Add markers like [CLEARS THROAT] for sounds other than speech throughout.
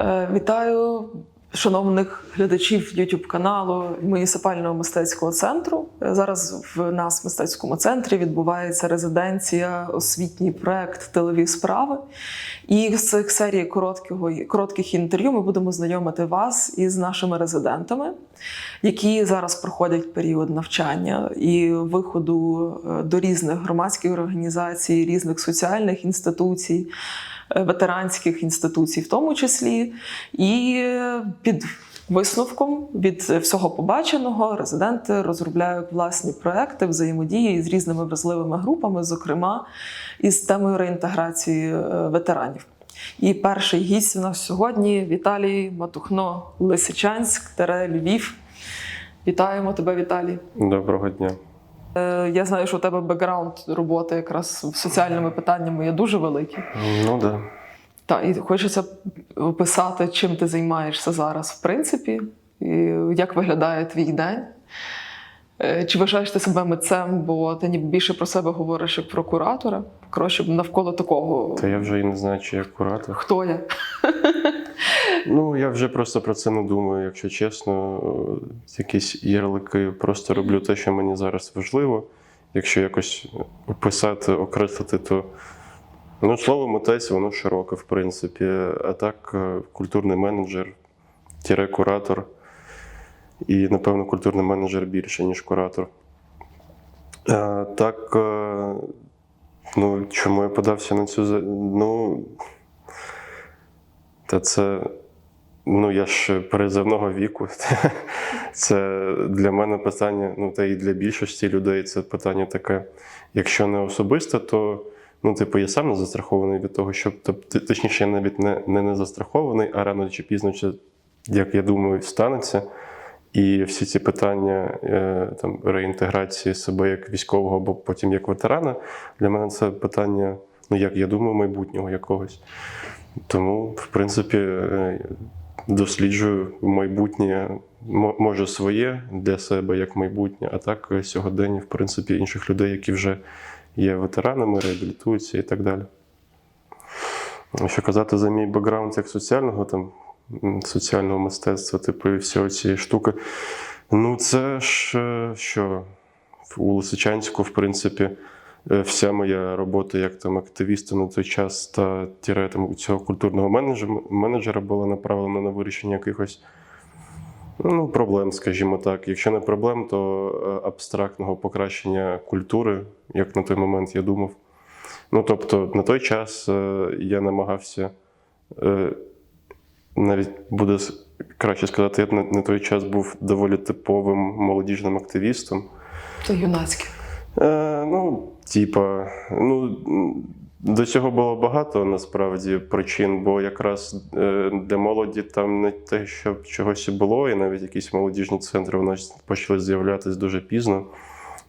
Е, Вітаю шановних глядачів YouTube каналу муніципального мистецького центру. Е, Зараз в нас в мистецькому центрі відбувається резиденція, освітній проект Тилові справи. І з цих серій короткого, коротких інтерв'ю ми будемо знайомити вас із нашими резидентами, які зараз проходять період навчання і виходу е, до різних громадських організацій, різних соціальних інституцій ветеранських інституцій, в тому числі, і е, під висновком від всього побаченого резиденти розробляють власні проекти взаємодії з різними вразливими групами, зокрема із темою реінтеграції е, ветеранів. І перший гість у нас сьогодні Віталій Матухно, Лисичанськ, Львів. Вітаємо тебе, Віталій. Доброго дня. Е, Я знаю, що у тебе бекграунд роботи якраз з соціальними питаннями є дуже великий. Ну да. Так, і хочеться описати, чим ти займаєшся зараз, в принципі, і як виглядає твій день. Е, Чи вважаєш ти себе митцем, бо ти ніби більше про себе говориш як про куратора? Коротше, навколо такого. Та я вже і не знаю, чи я куратор. Хто я? Ну я вже просто про це не думаю, якщо чесно. Якісь ярлики просто роблю те, що мені зараз важливо. Якщо якось описати, окреслити, то ну, слово митець, воно широке, в принципі. А так, е, культурний менеджер, тіре куратор. І, напевно, культурний менеджер більше, ніж куратор. А, так, е, ну, чому я подався на цю. Ну, та це. Ну, я ж перезивного віку. [LAUGHS] Це для мене питання, ну та і для більшості людей це питання таке. Якщо не особисте, то ну, типу, я сам не застрахований від того, щоб тобто, точніше, я навіть не, не, не застрахований, а рано чи пізно, це, як я думаю, станеться. І всі ці питання е, там, реінтеграції себе як військового або потім як ветерана, для мене це питання, ну як я думаю, майбутнього якогось. Тому, в принципі, е, досліджую майбутнє, може своє для себе як майбутнє, а так е, сьогодення, в принципі, інших людей, які вже є ветеранами, реабілітуються і так далі. Що казати за мій бекграунд як соціального там, соціального мистецтва, типу, і всього цієї штуки. Ну, це ж е, що у Лисичанську, в принципі, вся моя робота як там активіста на той час та тіре там цього культурного менеджера, була направлена на вирішення якихось ну, проблем, скажімо так. Якщо не проблем, то е, абстрактного покращення культури, як на той момент я думав. Ну, тобто, на той час е, я намагався, е, навіть буде краще сказати, я на, той час був доволі типовим молодіжним активістом. Це юнацьке. Е, ну, типа, ну, до цього було багато насправді причин, бо якраз е, для молоді там не те, щоб чогось і було, і навіть якісь молодіжні центри у нас почали з'являтися дуже пізно.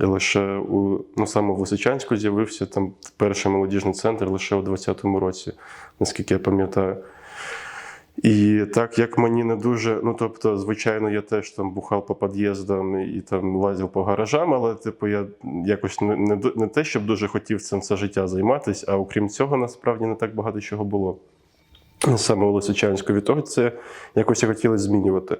І лише у ну саме в Лисичанську з'явився там перший молодіжний центр лише у 20-му році, наскільки я пам'ятаю. І так як мені не дуже, ну тобто, звичайно, я теж там бухав по під'їздам і там лазив по гаражам, але типу я якось не, не, не те, щоб дуже хотів цим все життя займатися, а окрім цього, насправді не так багато чого було. Саме у Лисичанську. Від того це якось я хотілося змінювати.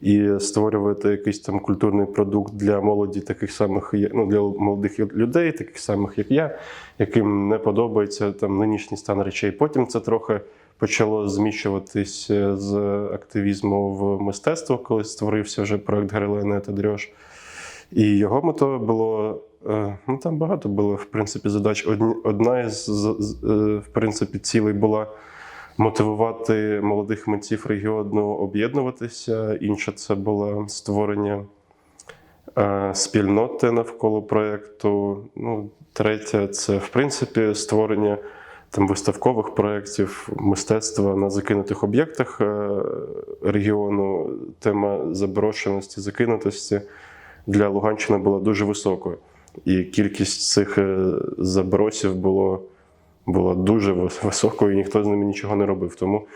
І створювати якийсь там культурний продукт для молоді, таких самих, ну, для молодих людей, таких самих, як я, яким не подобається там нинішній стан речей. Потім це трохи почало зміщуватись е, з активізму в мистецтво, коли створився вже проект Грелена та Дрьош. І його метою було. е, Ну, там багато було, в принципі, задач. Одна із, е, в принципі, цілей була мотивувати молодих митців регіону об'єднуватися. Інша це було створення е, спільноти навколо проєкту. Ну, третя це, в принципі, створення там виставкових проєктів мистецтва на закинутих об'єктах е, регіону. Тема заброшеності, закинутості для Луганщини була дуже високою. І кількість цих е, забросів було, була дуже високою, ніхто з ними нічого не робив. Тому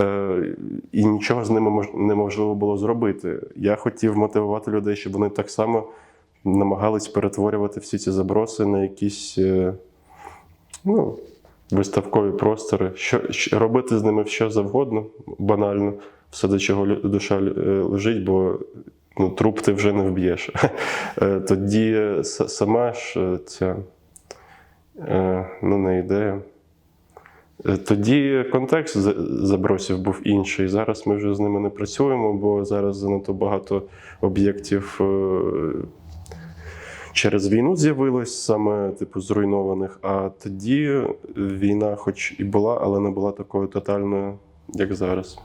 е, і нічого з ними мож- неможливо було зробити. Я хотів мотивувати людей, щоб вони так само намагались перетворювати всі ці заброси на якісь. е, ну, виставкові простори, що, що- робити з ними що завгодно, банально, все до чого душа е, лежить, бо ну, труп ти вже не вб'єш. [LAUGHS] Е, Тоді сама ж е, ця е, ну, не ідея. Е, Тоді контекст забросів був інший. Зараз ми вже з ними не працюємо, бо зараз занадто багато об'єктів е, через війну з'явилось, саме типу зруйнованих. А тоді війна, хоч і була, але не була такою тотальною, як зараз.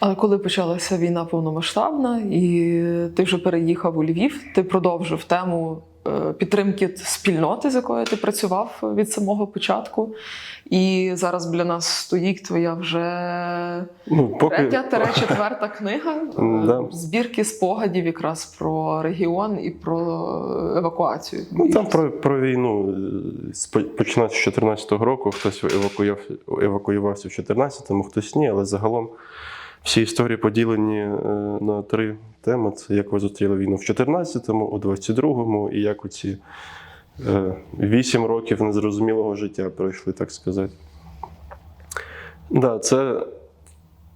Але коли почалася війна повномасштабна, і ти вже переїхав у Львів, ти продовжив тему е, підтримки спільноти, з якою ти працював від самого початку. І зараз біля нас стоїть твоя вже Ну, поки... третя тере четверта книга [LAUGHS] е, Да. збірки спогадів якраз про регіон і про евакуацію. Ну, там про, про війну е, починаючи з 2014 року, хтось евакуював, евакуювався в 2014-му, хтось ні, але загалом всі історії поділені е, на три теми: це як ви зустріли війну в 2014-му, у 22-му, і як оці е, 8 років незрозумілого життя пройшли, так сказати. Да, це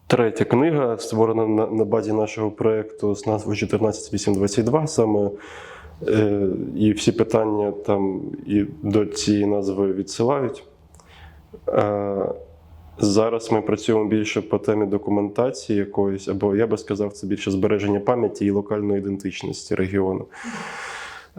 третя книга, створена на, на базі нашого проєкту з назвою 14822. Саме Е, І всі питання там і до цієї назви відсилають. Е, Зараз ми працюємо більше по темі документації якоїсь, або я би сказав, це більше збереження пам'яті і локальної ідентичності регіону.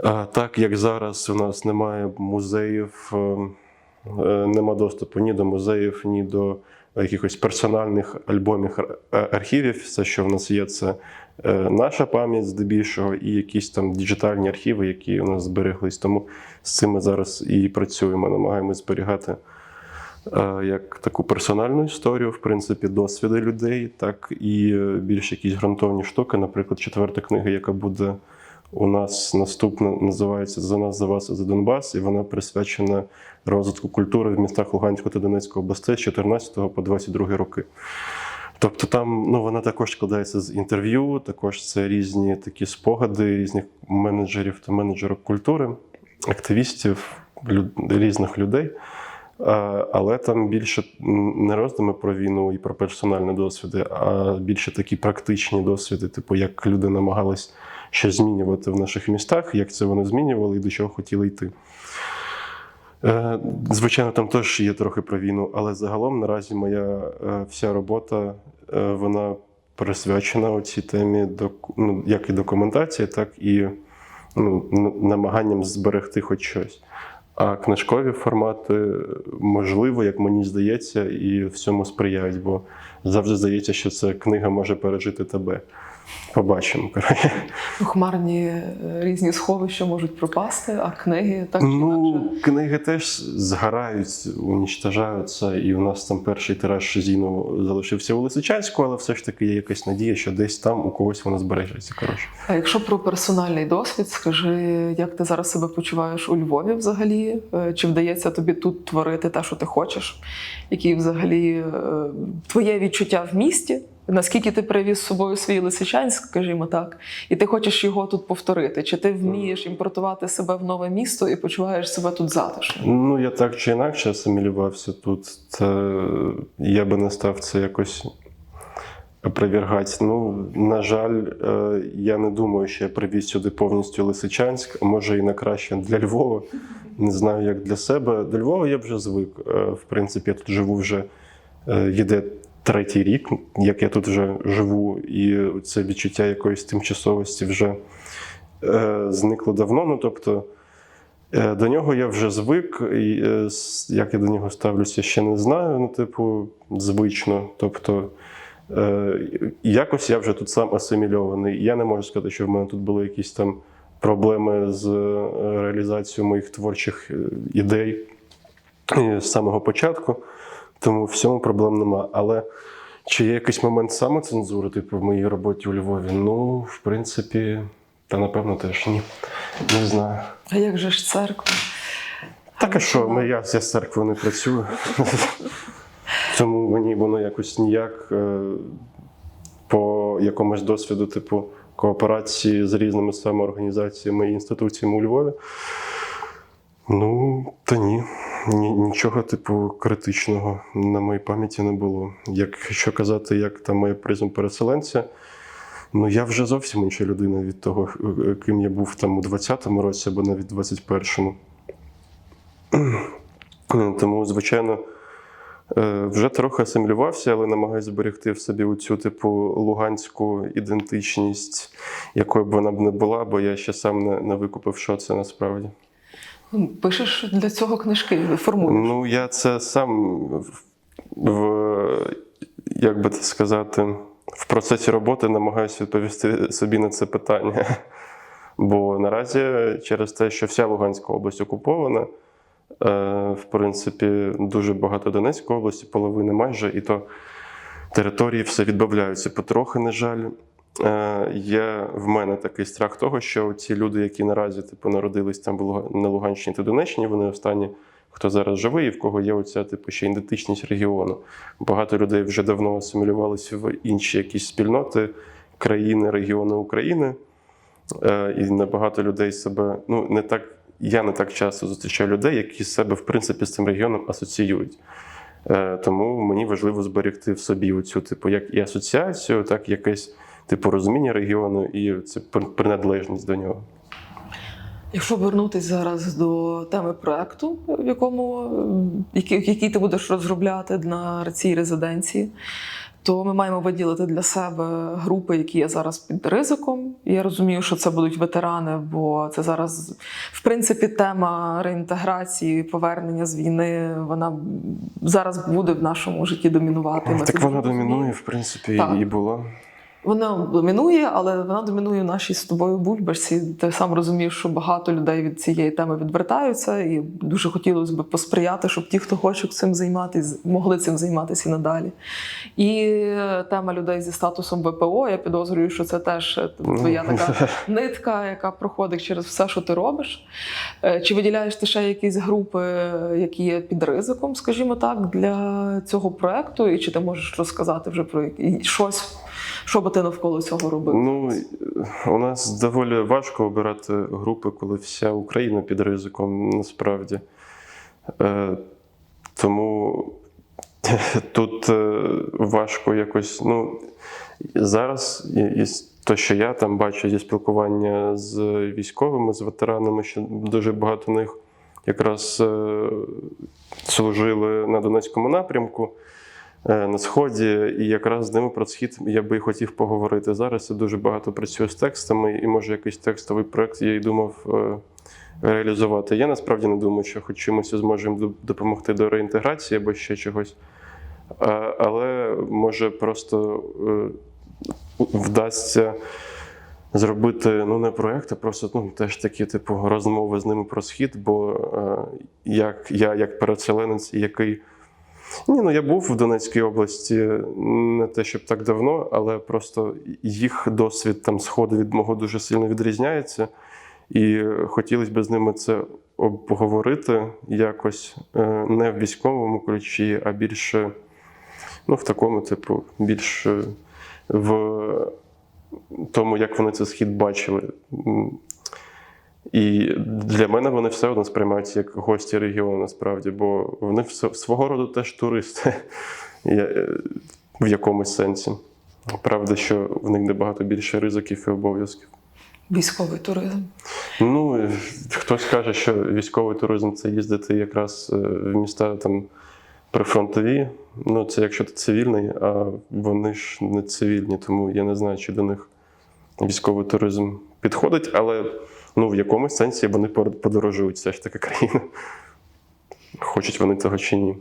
Е, Так як зараз у нас немає музеїв, е, е, нема доступу ні до музеїв, ні до якихось персональних альбомів архівів. Все, що в нас є, це е, наша пам'ять здебільшого, і якісь там діджитальні архіви, які у нас збереглись. Тому з цим ми зараз і працюємо, намагаємось зберігати е, як таку персональну історію, в принципі, досвіди людей, так і е, більш якісь ґрунтовні штуки. Наприклад, четверта книга, яка буде у нас наступна, називається За нас, за вас, за Донбас, і вона присвячена розвитку культури в містах Луганської та Донецької областей з 14 по 22 роки. Тобто там ну, вона також складається з інтерв'ю, також це різні такі спогади різних менеджерів та менеджерок культури, активістів, люд- різних людей. Але там більше не роздуми про війну і про персональні досвіди, а більше такі практичні досвіди, типу, як люди намагались щось змінювати в наших містах, як це вони змінювали і до чого хотіли йти. Е, Звичайно, там теж є трохи про війну, але загалом наразі моя е, вся робота е, вона присвячена цій темі ну, як і документації, так і ну, намаганням зберегти хоч щось. А книжкові формати, можливо, як мені здається, і всьому сприяють, бо завжди здається, що ця книга може пережити тебе. Побачимо. Хмарні е, різні сховища можуть пропасти, а книги так чи Ну, інакше. книги теж згорають, унічтажаються, і у нас там перший тираж зіну залишився у Лисичанську, але все ж таки є якась надія, що десь там у когось воно збережеться. Коротше. А якщо про персональний досвід, скажи, як ти зараз себе почуваєш у Львові взагалі? Е, Чи вдається тобі тут творити те, що ти хочеш? Які взагалі е, твоє відчуття в місті? Наскільки ти привіз з собою свій Лисичанськ, скажімо так, і ти хочеш його тут повторити? Чи ти вмієш імпортувати себе в нове місто і почуваєш себе тут затишно? Ну, я так чи інакше асимілювався тут. Це я би не став це якось опровергати. Ну, на жаль, е, я не думаю, що я привіз сюди повністю Лисичанськ, а може і на краще для Львова. Не знаю, як для себе. До Львова я вже звик. Е, В принципі, я тут живу вже е, йде третій рік, як я тут вже живу, і це відчуття якоїсь тимчасовості вже е, зникло давно. Ну, тобто, Е, До нього я вже звик, і е, як я до нього ставлюся, ще не знаю. Ну, типу, звично. Тобто, е, якось я вже тут сам асимільований. Я не можу сказати, що в мене тут були якісь там проблеми з е, реалізацією моїх творчих е, ідей е, з самого початку, тому в цьому проблем нема. Але чи є якийсь момент самоцензури, типу, в моїй роботі у Львові? Ну, в принципі, та напевно теж ні. Не знаю. А як же ж церква? Так а що, ми, я, я з церквою не працюю. Тому мені воно якось ніяк е, по якомусь досвіду, типу, кооперації з різними самоорганізаціями і інституціями у Львові. Ну, та ні, ні, нічого, типу, критичного на моїй пам'яті не було. Якщо казати, як там моя призм переселенця, ну я вже зовсім інша людина від того, е, ким я був там у 20-му році або навіть 21-му. [CLEARS THROAT] Тому, звичайно, е, вже трохи асимілювався, але намагаюся зберегти в собі оцю, типу, луганську ідентичність, якою б вона б не була, бо я ще сам не, не викупив, що це насправді. Пишеш для цього книжки, формуєш. Ну, я це сам в як би це сказати, в процесі роботи намагаюся відповісти собі на це питання. [LAUGHS] Бо наразі через те, що вся Луганська область окупована, е, в принципі, дуже багато Донецької області, половини майже, і то території все відбавляються потрохи, на жаль. Е, Є в мене такий страх того, що ці люди, які наразі типу, народились там на Луганщині та Донеччині, вони останні, хто зараз живий, і в кого є оця типу, ще ідентичність регіону. Багато людей вже давно асимілювалися в інші якісь спільноти, країни, регіони України. Е, І набагато людей себе, ну не так, я не так часто зустрічаю людей, які себе, в принципі, з цим регіоном асоціюють. Е, Тому мені важливо зберегти в собі оцю, типу, як і асоціацію, так і якесь типу розуміння регіону і це приналежність до нього. Якщо повернутися зараз до теми проекту, в якому який, який ти будеш розробляти на цій резиденції, то ми маємо виділити для себе групи, які є зараз під ризиком. Я розумію, що це будуть ветерани, бо це зараз, в принципі, тема реінтеграції, повернення з війни. Вона зараз буде в нашому житті домінувати. Так вона розуміємо. домінує, в принципі, Так. і була. Вона домінує, але вона домінує в нашій з тобою бульбашці. Ти сам розумієш, що багато людей від цієї теми відвертаються, і дуже хотілося б посприяти, щоб ті, хто хоче цим займатися, могли цим займатися і надалі. І е, тема людей зі статусом ВПО, я підозрюю, що це теж е, твоя [LAUGHS] така нитка, яка проходить через все, що ти робиш. Е, Чи виділяєш ти ще якісь групи, які є під ризиком, скажімо так, для цього проекту? І чи ти можеш розказати вже про щось, що би ти навколо цього робив? Ну, у нас доволі важко обирати групи, коли вся Україна під ризиком, насправді. Е, тому [LAUGHS] тут е, важко якось. Ну, зараз, і, то, що я там бачу зі спілкування з військовими, з ветеранами, що дуже багато них якраз е, служили на Донецькому напрямку. Е, На сході, і якраз з ними про схід я би хотів поговорити. Зараз я дуже багато працюю з текстами, і може якийсь текстовий проект я й думав е, реалізувати. Я насправді не думаю, що хоч чимось зможемо допомогти до реінтеграції або ще чогось. Але може просто е, вдасться зробити ну не проект, а просто ну, теж такі, типу, розмови з ними про схід. Бо е, як я, як переселенець, який. Ні, ну я був в Донецькій області не те, щоб так давно, але просто їх досвід там сходу від мого дуже сильно відрізняється. І хотілося б з ними це обговорити якось е, не в військовому ключі, а більше ну, в такому, типу, більш е, в тому, як вони цей схід бачили. І для мене вони все одно сприймаються як гості регіону, насправді, бо вони все- свого роду теж туристи [LAUGHS] Я, е, в якомусь сенсі. Правда, що в них набагато більше ризиків і обов'язків. Військовий туризм. Ну, е, хтось каже, що військовий туризм це їздити якраз е, в міста там прифронтові. Ну, це якщо ти цивільний, а вони ж не цивільні, тому я не знаю, чи до них військовий туризм підходить, але ну, в якомусь сенсі вони подорожують все ж таки країни. Хочуть вони цього чи ні.